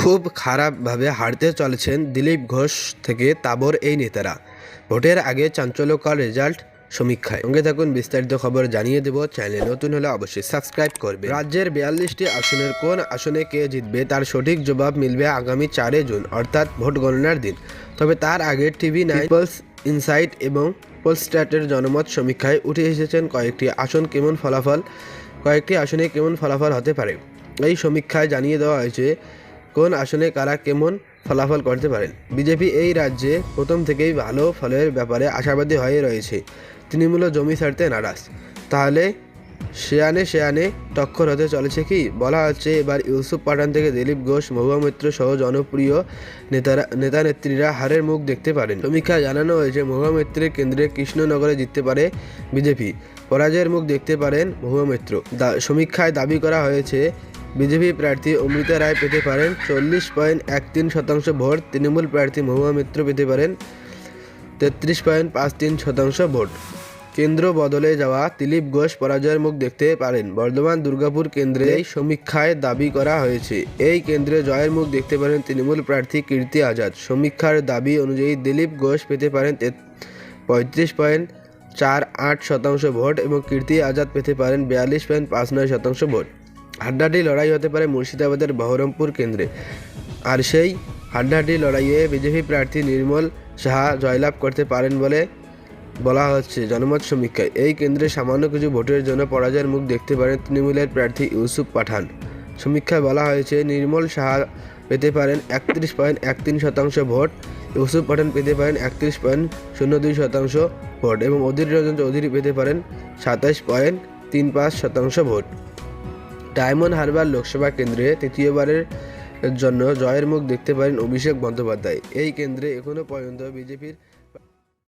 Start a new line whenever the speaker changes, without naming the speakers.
খুব খারাপভাবে হারতে চলেছেন দিলীপ ঘোষ থেকে তাবর এই নেতারা। ভোটের আগে চাঞ্চল্যকর রেজাল্ট সমীক্ষায়। সঙ্গে থাকুন বিস্তারিত খবর জানিয়ে দেব চ্যানেলে। নতুন হলে অবশ্যই সাবস্ক্রাইব করবে। রাজ্যের বিয়াল্লিশটি আসনের কোন আসনে কে জিতবে তার সঠিক জবাব মিলবে আগামী চারে জুন, অর্থাৎ ভোট গণনার দিন। তবে তার আগে টিভি নাইন ইনসাইট এবং পোলস্ট্যাটের জনমত সমীক্ষায় উঠে এসেছেন কয়েকটি আসন কেমন ফলাফল, কয়েকটি আসনে কেমন ফলাফল হতে পারে। এই সমীক্ষায় জানিয়ে দেওয়া হয়েছে কোন আসনে কারা কেমন ফলাফল করতে পারেন? বিজেপি এই রাজ্যে প্রথম থেকেই ভালো ফলের ব্যাপারে আশাবাদী হয়ে রয়েছে। তৃণমূল জমি ছাড়তে নারাজ। তাহলে শেয়ানে শেয়ানে টক্কর হতে চলেছে কি? বলা হচ্ছে এবার ইউসুফ পাঠান থেকে দিলীপ ঘোষ, মহুয়া মিত্র সহ জনপ্রিয় নেতারা নেতা নেত্রীরা হারের মুখ দেখতে পারেন। সমীক্ষায় জানানো হয়েছে, মহুয়া মিত্রের কেন্দ্রে কৃষ্ণনগরে জিততে পারে বিজেপি। পরাজয়ের মুখ দেখতে পারেন মহুয়া মিত্র। সমীক্ষায় দাবি করা হয়েছে বিজেপি প্রার্থী অমৃতা রায় পেতে পারেন চল্লিশ পয়েন্ট এক তিন শতাংশ ভোট, তৃণমূল প্রার্থী মহুয়া মিত্র পেতে পারেন তেত্রিশ পয়েন্ট পাঁচ তিন শতাংশ ভোট। কেন্দ্র বদলে যাওয়া দিলীপ ঘোষ পরাজয়ের মুখ দেখতে পারেন। বর্ধমান দুর্গাপুর কেন্দ্রে সমীক্ষায় দাবি করা হয়েছে। এই কেন্দ্রে জয়ের মুখ দেখতে পারেন তৃণমূল প্রার্থী কীর্তি আজাদ। সমীক্ষার দাবি অনুযায়ী দিলীপ ঘোষ পেতে পারেন পঁয়ত্রিশ পয়েন্ট চার আট শতাংশ ভোট এবং কীর্তি আজাদ পেতে পারেন বিয়াল্লিশ পয়েন্ট পাঁচ নয় শতাংশ ভোট। হাড্ডাহাড্ডি লড়াই হতে পারে মুর্শিদাবাদের বহরমপুর কেন্দ্রে। আর সেই হাড্ডাহাড্ডি লড়াইয়ে বিজেপি প্রার্থী নির্মল সাহা জয়লাভ করতে পারেন বলে বলা হচ্ছে জনমত সমীক্ষায়। এই কেন্দ্রে সামান্য কিছু ভোটের জন্য পরাজয়ের মুখ দেখতে পারেন তৃণমূলের প্রার্থী ইউসুফ পাঠান। সমীক্ষায় বলা হয়েছে, নির্মল সাহা পেতে পারেন একত্রিশ পয়েন্ট এক তিন শতাংশ ভোট, ইউসুফ পাঠান পেতে পারেন একত্রিশ পয়েন্ট শূন্য দুই শতাংশ ভোট এবং অধীর রঞ্জন চৌধুরী পেতে পারেন সাতাশ পয়েন্ট তিন পাঁচ শতাংশ ভোট। ডায়মন্ড হারবার লোকসভা কেন্দ্রে তৃতীয়বারের জন্য জয়ের মুখ দেখতে পারেন অভিষেক বন্দ্যোপাধ্যায়। এই কেন্দ্রে এখনও পর্যন্ত বিজেপির